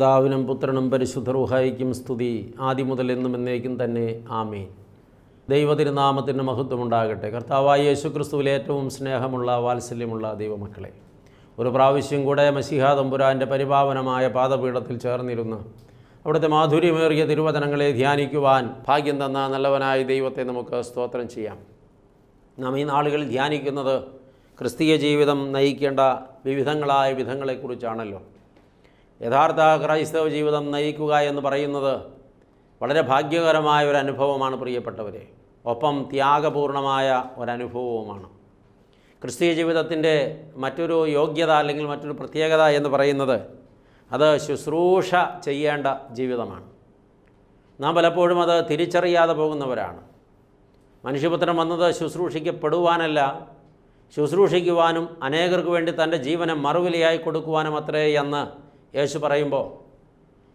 പിതാവിനും പുത്രനും പരിശുദ്ധ റുഹായിക്കും സ്തുതി. ആദ്യം മുതൽ എന്നും എന്നേക്കും തന്നെ ആമേൻ. ദൈവതിരുനാമത്തിന് മഹത്വമുണ്ടാകട്ടെ. കർത്താവായ യേശു ക്രിസ്തുവിൽ ഏറ്റവും സ്നേഹമുള്ള വാത്സല്യമുള്ള ദൈവമക്കളെ ഒരു പ്രാവശ്യം കൂടെ മസിഹാ തമ്പുരാന്റെ പരിപാവനമായ പാദപീഠത്തിൽ ചേർന്നിരുന്ന് അവിടുത്തെ മാധുര്യമേറിയ തിരുവചനങ്ങളെ ധ്യാനിക്കുവാൻ ഭാഗ്യം തന്ന നല്ലവനായ ദൈവത്തെ നമുക്ക് സ്തോത്രം ചെയ്യാം. നാം ഈ നാളുകളിൽ ധ്യാനിക്കുന്നത് ക്രിസ്തീയ ജീവിതം നയിക്കേണ്ട വിവിധങ്ങളായ വിധങ്ങളെക്കുറിച്ചാണല്ലോ. യഥാർത്ഥ ക്രൈസ്തവ ജീവിതം നയിക്കുക എന്ന് പറയുന്നത് വളരെ ഭാഗ്യകരമായ ഒരു അനുഭവമാണ് പ്രിയപ്പെട്ടവരെ. ഒപ്പം ത്യാഗപൂർണമായ ഒരനുഭവവുമാണ്. ക്രിസ്തീയ ജീവിതത്തിന്റെ മറ്റൊരു യോഗ്യത അല്ലെങ്കിൽ മറ്റൊരു പ്രത്യേകത എന്ന് പറയുന്നത് അത് ശുശ്രൂഷ ചെയ്യേണ്ട ജീവിതമാണ്. നാം പലപ്പോഴും അത് തിരിച്ചറിയാതെ പോകുന്നവരാണ്. മനുഷ്യപുത്രം വന്നത് ശുശ്രൂഷിക്കപ്പെടുവാനല്ല. ശുശ്രൂഷിക്കുവാനും അനേകർക്ക് വേണ്ടി തന്റെ ജീവനെ മറുവിലയായി കൊടുക്കുവാനും അത്രേ എന്ന് യേശു പറയുമ്പോൾ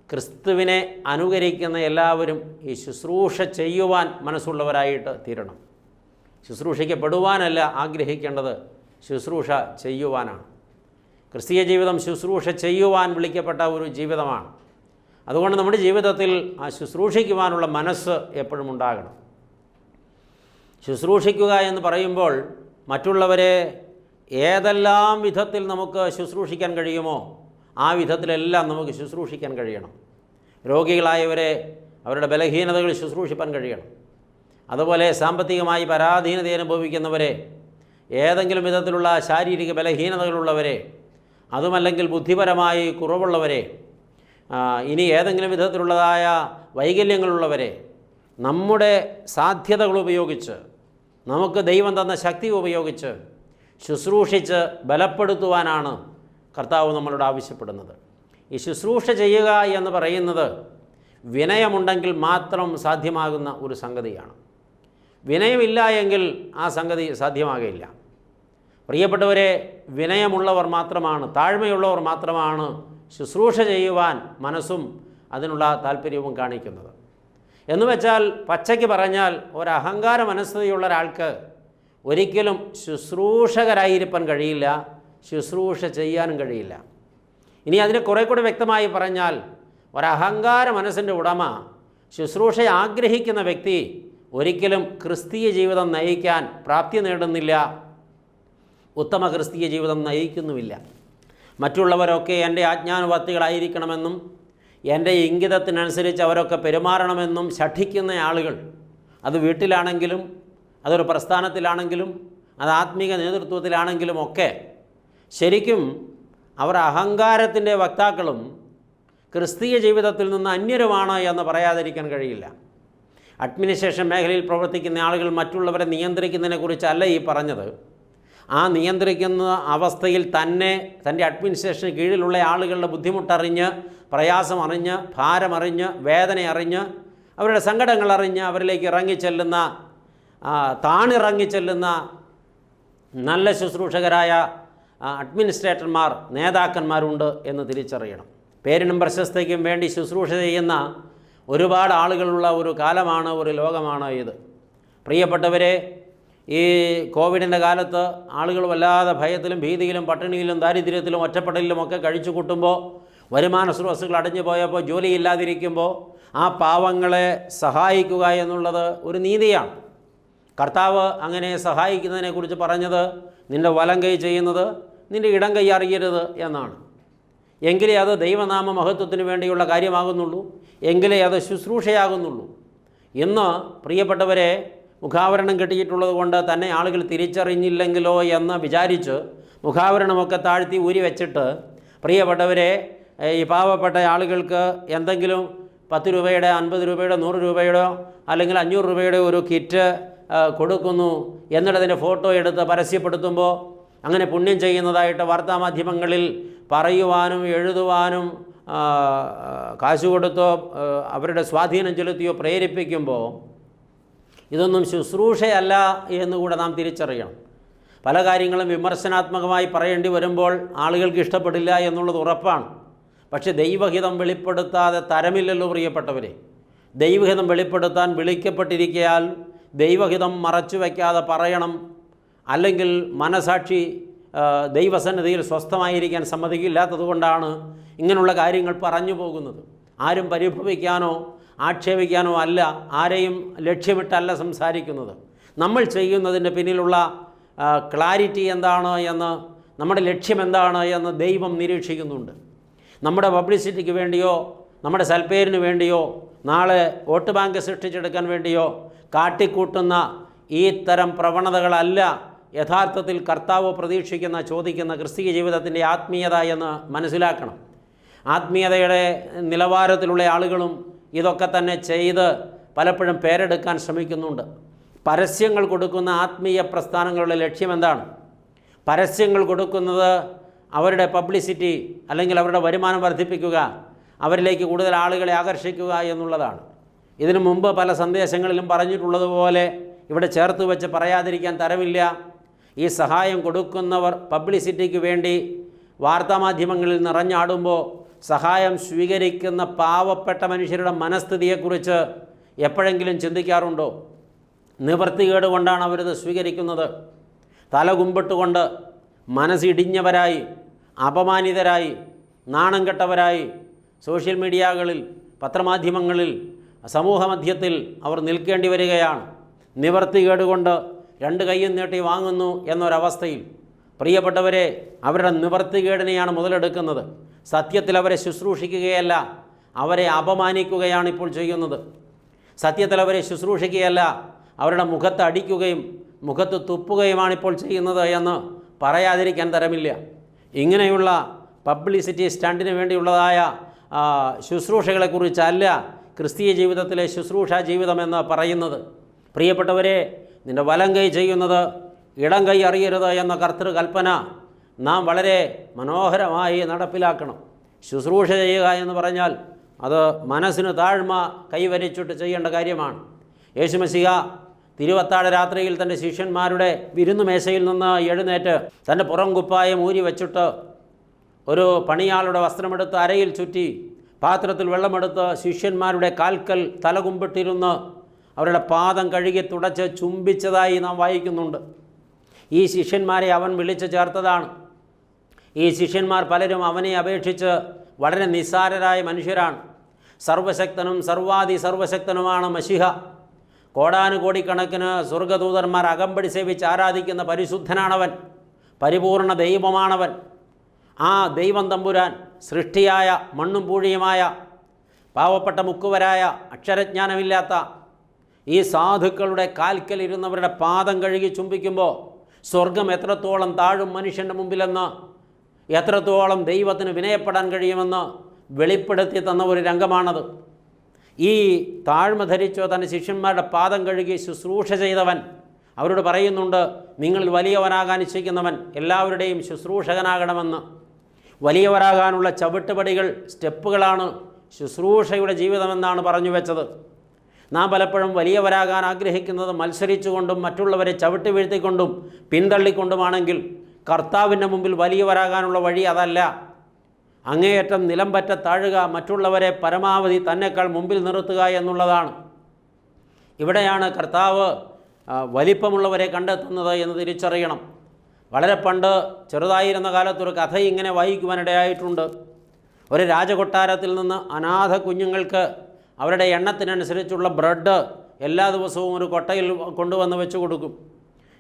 ക്രിസ്തുവിനെ അനുകരിക്കുന്ന എല്ലാവരും ഈ ശുശ്രൂഷ ചെയ്യുവാൻ മനസ്സുള്ളവരായിട്ട് തീരണം. ശുശ്രൂഷിക്കപ്പെടുവാനല്ല ആഗ്രഹിക്കേണ്ടത് ശുശ്രൂഷ ചെയ്യുവാനാണ്. ക്രിസ്തീയ ജീവിതം ശുശ്രൂഷ ചെയ്യുവാൻ വിളിക്കപ്പെട്ട ഒരു ജീവിതമാണ്. അതുകൊണ്ട് നമ്മുടെ ജീവിതത്തിൽ ആ ശുശ്രൂഷിക്കുവാനുള്ള മനസ്സ് എപ്പോഴും ഉണ്ടാകണം. ശുശ്രൂഷിക്കുക എന്ന് പറയുമ്പോൾ മറ്റുള്ളവരെ ഏതെല്ലാം വിധത്തിൽ നമുക്ക് ശുശ്രൂഷിക്കാൻ കഴിയുമോ ആ വിധത്തിലെല്ലാം നമുക്ക് ശുശ്രൂഷിക്കാൻ കഴിയണം. രോഗികളായവരെ അവരുടെ ബലഹീനതകൾ ശുശ്രൂഷിപ്പാൻ കഴിയണം. അതുപോലെ സാമ്പത്തികമായി പരാധീനത അനുഭവിക്കുന്നവരെ ഏതെങ്കിലും വിധത്തിലുള്ള ശാരീരിക ബലഹീനതകളുള്ളവരെ അതുമല്ലെങ്കിൽ ബുദ്ധിപരമായി കുറവുള്ളവരെ ഇനി ഏതെങ്കിലും വിധത്തിലുള്ളതായ വൈകല്യങ്ങളുള്ളവരെ നമ്മുടെ സാധ്യതകൾ ഉപയോഗിച്ച് നമുക്ക് ദൈവം തന്ന ശക്തി ഉപയോഗിച്ച് ശുശ്രൂഷിച്ച് ബലപ്പെടുത്തുവാനാണ് കർത്താവ് നമ്മളോട് ആവശ്യപ്പെടുന്നത്. ഈ ശുശ്രൂഷ ചെയ്യുക എന്ന് പറയുന്നത് വിനയമുണ്ടെങ്കിൽ മാത്രം സാധ്യമാകുന്ന ഒരു സംഗതിയാണ്. വിനയമില്ല എങ്കിൽ ആ സംഗതി സാധ്യമാകില്ല പ്രിയപ്പെട്ടവരെ വിനയമുള്ളവർ മാത്രമാണ് താഴ്മയുള്ളവർ മാത്രമാണ് ശുശ്രൂഷ ചെയ്യുവാൻ മനസ്സും അതിനുള്ള താല്പര്യവും കാണിക്കുന്നത്. എന്ന് വെച്ചാൽ പച്ചയ്ക്ക് പറഞ്ഞാൽ ഒരഹങ്കാര മനസ്ഥിതിയുള്ള ഒരാൾക്ക് ഒരിക്കലും ശുശ്രൂഷകരായിരിക്കാൻ കഴിയില്ല. ശുശ്രൂഷ ചെയ്യാനും കഴിയില്ല. ഇനി അതിനെ കുറെ കൂടി വ്യക്തമായി പറഞ്ഞാൽ ഒരഹങ്കാര മനസ്സിന്റെ ഉടമ ശുശ്രൂഷ ആഗ്രഹിക്കുന്ന വ്യക്തി ഒരിക്കലും ക്രിസ്തീയ ജീവിതം നയിക്കാൻ പ്രാപ്തി നേടുന്നില്ല. ഉത്തമ ക്രിസ്തീയ ജീവിതം നയിക്കുന്നുമില്ല. മറ്റുള്ളവരൊക്കെ എന്റെ ആജ്ഞാനുവർത്തികളായിരിക്കണമെന്നും എന്റെ ഇംഗിതത്തിനനുസരിച്ച് അവരൊക്കെ പെരുമാറണമെന്നും ശഠിക്കുന്ന ആളുകൾ അത് വീട്ടിലാണെങ്കിലും അതൊരു പ്രസ്ഥാനത്തിലാണെങ്കിലും അത് ആത്മീക നേതൃത്വത്തിലാണെങ്കിലും ഒക്കെ ശരിക്കും അവർ അഹങ്കാരത്തിന്റെ വക്താക്കളും ക്രിസ്തീയ ജീവിതത്തിൽ നിന്ന് അന്യരുമാണ് എന്ന് പറയാതിരിക്കാൻ കഴിയില്ല. അഡ്മിനിസ്ട്രേഷൻ മേഖലയിൽ പ്രവർത്തിക്കുന്ന ആളുകൾ മറ്റുള്ളവരെ നിയന്ത്രിക്കുന്നതിനെക്കുറിച്ചല്ല ഈ പറഞ്ഞത്. ആ നിയന്ത്രിക്കുന്ന അവസ്ഥയിൽ തന്നെ തന്റെ അഡ്മിനിസ്ട്രേഷന് കീഴിലുള്ള ആളുകളുടെ ബുദ്ധിമുട്ടറിഞ്ഞ് പ്രയാസം അറിഞ്ഞ് ഭാരമറിഞ്ഞ് വേദന അറിഞ്ഞ് അവരുടെ സങ്കടങ്ങൾ അറിഞ്ഞ് അവരിലേക്ക് ഇറങ്ങിച്ചെല്ലുന്ന താണിറങ്ങിച്ചെല്ലുന്ന നല്ല ശുശ്രൂഷകരായ അഡ്മിനിസ്ട്രേറ്റർമാർ നേതാക്കന്മാരുണ്ട് എന്ന് തിരിച്ചറിയണം. പേരിനും പ്രശസ്തിക്കും വേണ്ടി ശുശ്രൂഷ ചെയ്യുന്ന ഒരുപാട് ആളുകളുള്ള ഒരു കാലമാണ് ഒരു ലോകമാണ് ഇത്. പ്രിയപ്പെട്ടവരെ ഈ കോവിഡിന്റെ കാലത്ത് ആളുകൾ വല്ലാതെ ഭയത്തിലും ഭീതിയിലും പട്ടിണിയിലും ദാരിദ്ര്യത്തിലും ഒറ്റപ്പെടലിലും ഒക്കെ കഴിച്ചു കൂട്ടുമ്പോൾ വരുമാന സ്രോതസ്സുകൾ അടഞ്ഞു പോയപ്പോൾ ജോലിയില്ലാതിരിക്കുമ്പോൾ ആ പാവങ്ങളെ സഹായിക്കുക എന്നുള്ളത് ഒരു നീതിയാണ്. കർത്താവ് അങ്ങനെ സഹായിക്കുന്നതിനെക്കുറിച്ച് പറഞ്ഞത് നിന്റെ വലം കൈ ചെയ്യുന്നത് നിന്റെ ഇടം കൈ അറിയരുത് എന്നാണ്. എങ്കിലേ അത് ദൈവനാമ മഹത്വത്തിന് വേണ്ടിയുള്ള കാര്യമാകുന്നുള്ളൂ. എങ്കിലേ അത് ശുശ്രൂഷയാകുന്നുള്ളൂ. ഇന്ന് പ്രിയപ്പെട്ടവരെ മുഖാവരണം കിട്ടിയിട്ടുള്ളത് കൊണ്ട് തന്നെ ആളുകൾ തിരിച്ചറിഞ്ഞില്ലെങ്കിലോ എന്ന് വിചാരിച്ച് മുഖാവരണമൊക്കെ താഴ്ത്തി ഊരി വെച്ചിട്ട് പ്രിയപ്പെട്ടവരെ ഈ പാവപ്പെട്ട ആളുകൾക്ക് എന്തെങ്കിലും പത്ത് രൂപയുടെ അൻപത് രൂപയുടെ നൂറ് രൂപയുടെ അല്ലെങ്കിൽ അഞ്ഞൂറ് രൂപയുടെ ഒരു കിറ്റ് കൊടുക്കുന്നു എന്നിട്ട് അതിന്റെ ഫോട്ടോ എടുത്ത് പരസ്യപ്പെടുത്തുമ്പോൾ അങ്ങനെ പുണ്യം ചെയ്യുന്നതായിട്ട് വാർത്താമാധ്യമങ്ങളിൽ പറയുവാനും എഴുതുവാനും കാശ് കൊടുത്തോ അവരുടെ സ്വാധീനം ചെലുത്തിയോ പ്രേരിപ്പിക്കുമ്പോൾ ഇതൊന്നും ശുശ്രൂഷയല്ല എന്നുകൂടെ നാം തിരിച്ചറിയണം. പല കാര്യങ്ങളും വിമർശനാത്മകമായി പറയേണ്ടി വരുമ്പോൾ ആളുകൾക്ക് ഇഷ്ടപ്പെടില്ല എന്നുള്ളത് ഉറപ്പാണ്. പക്ഷേ ദൈവഹിതം വെളിപ്പെടുത്താതെ തരമില്ലല്ലോ പ്രിയപ്പെട്ടവരെ. ദൈവഹിതം വെളിപ്പെടുത്താൻ വിളിക്കപ്പെട്ടിരിക്കയാൽ ദൈവഹിതം മറച്ചു വയ്ക്കാതെ പറയണം. അല്ലെങ്കിൽ മനസാക്ഷി ദൈവസന്നിധിയിൽ സ്വസ്ഥമായിരിക്കാൻ സമ്മതിക്കില്ലാത്തതുകൊണ്ടാണ് ഇങ്ങനെയുള്ള കാര്യങ്ങൾ പറഞ്ഞു പോകുന്നത്. ആരും പരിഭവിക്കാനോ ആക്ഷേപിക്കാനോ അല്ല ആരെയും ലക്ഷ്യമിട്ടല്ല സംസാരിക്കുന്നത്. നമ്മൾ ചെയ്യുന്നതിന്റെ പിന്നിലുള്ള ക്ലാരിറ്റി എന്താണ് എന്ന് നമ്മുടെ ലക്ഷ്യം എന്താണ് എന്ന് ദൈവം നിരീക്ഷിക്കുന്നുണ്ട്. നമ്മുടെ പബ്ലിസിറ്റിക്ക് വേണ്ടിയോ നമ്മുടെ സൽപ്പേരിന് വേണ്ടിയോ നാളെ വോട്ട് ബാങ്ക് സൃഷ്ടിച്ചെടുക്കാൻ വേണ്ടിയോ കാട്ടിക്കൂട്ടുന്ന ഈ തരം പ്രവണതകളല്ല യഥാർത്ഥത്തിൽ കർത്താവ് പ്രതീക്ഷിക്കുന്ന ചോദിക്കുന്ന ക്രിസ്തീയ ജീവിതത്തിന്റെ ആത്മീയത എന്ന് മനസ്സിലാക്കണം. ആത്മീയതയുടെ നിലവാരത്തിലുള്ള ആളുകളും ഇതൊക്കെ തന്നെ ചെയ്ത് പലപ്പോഴും പേരെടുക്കാൻ ശ്രമിക്കുന്നുണ്ട്. പരസ്യങ്ങൾ കൊടുക്കുന്ന ആത്മീയ പ്രസ്ഥാനങ്ങളുടെ ലക്ഷ്യം എന്താണ്? പരസ്യങ്ങൾ കൊടുക്കുന്നത് അവരുടെ പബ്ലിസിറ്റി അല്ലെങ്കിൽ അവരുടെ വരുമാനം വർദ്ധിപ്പിക്കുക അവരിലേക്ക് കൂടുതൽ ആളുകളെ ആകർഷിക്കുക എന്നുള്ളതാണ്. ഇതിനു മുമ്പ് പല സന്ദേശങ്ങളിലും പറഞ്ഞിട്ടുള്ളതുപോലെ ഇവിടെ ചേർത്ത് വെച്ച് പറയാതിരിക്കാൻ തരമില്ല. ഈ സഹായം കൊടുക്കുന്നവർ പബ്ലിസിറ്റിക്ക് വേണ്ടി വാർത്താമാധ്യമങ്ങളിൽ നിറഞ്ഞാടുമ്പോൾ സഹായം സ്വീകരിക്കുന്ന പാവപ്പെട്ട മനുഷ്യരുടെ മനസ്ഥിതിയെക്കുറിച്ച് എപ്പോഴെങ്കിലും ചിന്തിക്കാറുണ്ടോ? നിവൃത്തികേട് കൊണ്ടാണ് അവരിത് സ്വീകരിക്കുന്നത്. തല കുമ്പിട്ടുകൊണ്ട് മനസ്സിടിഞ്ഞവരായി അപമാനിതരായി നാണം കെട്ടവരായി സോഷ്യൽ മീഡിയകളിൽ പത്രമാധ്യമങ്ങളിൽ സമൂഹമധ്യത്തിൽ അവർ നിൽക്കേണ്ടി വരികയാണ്. നിവർത്തി കേടുകൊണ്ട് രണ്ട് കൈയും നീട്ടി വാങ്ങുന്നു എന്നൊരവസ്ഥയിൽ പ്രിയപ്പെട്ടവരെ അവരുടെ നിവർത്തികേടിനെയാണ് മുതലെടുക്കുന്നത്. സത്യത്തിൽ അവരെ ശുശ്രൂഷിക്കുകയല്ല അവരെ അപമാനിക്കുകയാണ് ഇപ്പോൾ ചെയ്യുന്നത്. സത്യത്തിൽ അവരെ ശുശ്രൂഷിക്കുകയല്ല അവരുടെ മുഖത്ത് അടിക്കുകയും മുഖത്ത് തുപ്പുകയുമാണ് ഇപ്പോൾ ചെയ്യുന്നത് എന്ന് പറയാതിരിക്കാൻ തരമില്ല. ഇങ്ങനെയുള്ള പബ്ലിസിറ്റി സ്റ്റണ്ടിന് വേണ്ടിയുള്ളതായ ശുശ്രൂഷകളെക്കുറിച്ചല്ല ക്രിസ്തീയ ജീവിതത്തിലെ ശുശ്രൂഷ ജീവിതമെന്ന് പറയുന്നത്. പ്രിയപ്പെട്ടവരെ നിന്റെ വലം കൈ ചെയ്യുന്നത് ഇടം കൈ അറിയരുത് എന്ന കർത്തൃകൽപ്പന നാം വളരെ മനോഹരമായി നടപ്പിലാക്കണം. ശുശ്രൂഷ ചെയ്യുക എന്ന് പറഞ്ഞാൽ അത് മനസ്സിന് താഴ്മ കൈവരിച്ചിട്ട് ചെയ്യേണ്ട കാര്യമാണ്. യേശുമസിക തിരുവത്താഴ രാത്രിയിൽ തന്റെ ശിഷ്യന്മാരുടെ വിരുന്നു മേശയിൽ നിന്ന് എഴുന്നേറ്റ് തന്റെ പുറം കുപ്പായം ഊരി വച്ചിട്ട് ഒരു പണിയാളുടെ വസ്ത്രമെടുത്ത് അരയിൽ ചുറ്റി പാത്രത്തിൽ വെള്ളമെടുത്ത് ശിഷ്യന്മാരുടെ കാൽക്കൽ തലകുമ്പിട്ടിരുന്ന് അവരുടെ പാദം കഴുകി തുടച്ച് ചുംബിച്ചതായി നാം വായിക്കുന്നുണ്ട്. ഈ ശിഷ്യന്മാരെ അവൻ വിളിച്ചു ചേർത്തതാണ്. ഈ ശിഷ്യന്മാർ പലരും അവനെ അപേക്ഷിച്ച് വളരെ നിസ്സാരരായ മനുഷ്യരാണ്. സർവശക്തനും സർവാദി സർവശക്തനുമാണ് മഷിഹ കോടാനുകോടിക്കണക്കിന് സ്വർഗദൂതന്മാർ അകമ്പടി സേവിച്ച് ആരാധിക്കുന്ന പരിശുദ്ധനാണവൻ. പരിപൂർണ ദൈവമാണവൻ. ആ ദൈവം തമ്പുരാൻ സൃഷ്ടിയായ മണ്ണും പൂഴിയുമായ പാവപ്പെട്ട മുക്കുവരായ അക്ഷരജ്ഞാനമില്ലാത്ത ഈ സാധുക്കളുടെ കാൽക്കലിരുന്നവരുടെ പാദം കഴുകി ചുംബിക്കുമ്പോൾ സ്വർഗം എത്രത്തോളം താഴും മനുഷ്യന്റെ മുമ്പിലെന്ന് എത്രത്തോളം ദൈവത്തിന് വിനയപ്പെടാൻ കഴിയുമെന്ന് വെളിപ്പെടുത്തി തന്ന ഒരു രംഗമാണത്. ഈ താഴ്മ ധരിച്ചോ തന്റെ ശിഷ്യന്മാരുടെ പാദം കഴുകി ശുശ്രൂഷ ചെയ്തവൻ അവരോട് പറയുന്നുണ്ട് നിങ്ങളിൽ വലിയവനാകാൻ ഇച്ഛിക്കുന്നവൻ എല്ലാവരുടെയും ശുശ്രൂഷകനാകണമെന്ന്. വലിയവരാകാനുള്ള ചവിട്ടുപടികൾ സ്റ്റെപ്പുകളാണ് ശുശ്രൂഷയുടെ ജീവിതമെന്നാണ് പറഞ്ഞു വെച്ചത്. നാം പലപ്പോഴും വലിയവരാകാൻ ആഗ്രഹിക്കുന്നത് മത്സരിച്ചുകൊണ്ടും മറ്റുള്ളവരെ ചവിട്ടി വീഴ്ത്തിക്കൊണ്ടും പിന്തള്ളിക്കൊണ്ടുമാണെങ്കിൽ കർത്താവിന്റെ മുമ്പിൽ വലിയവരാകാനുള്ള വഴി അതല്ല. അങ്ങേയറ്റം നിലംപറ്റ താഴുക മറ്റുള്ളവരെ പരമാവധി തന്നെക്കാൾ മുമ്പിൽ നിർത്തുക എന്നുള്ളതാണ്. ഇവിടെയാണ് കർത്താവ് വലിപ്പമുള്ളവരെ കണ്ടെത്തുന്നത് എന്ന് തിരിച്ചറിയണം. വളരെ പണ്ട് ചെറുതായിരുന്ന കാലത്തൊരു കഥ ഇങ്ങനെ വായിക്കുവാനിടയായിട്ടുണ്ട് ഒരു രാജകൊട്ടാരത്തിൽ നിന്ന് അനാഥ കുഞ്ഞുങ്ങൾക്ക് അവരുടെ എണ്ണത്തിനനുസരിച്ചുള്ള ബ്രെഡ് എല്ലാ ദിവസവും ഒരു കൊട്ടയിൽ കൊണ്ടുവന്ന് വെച്ച് കൊടുക്കും.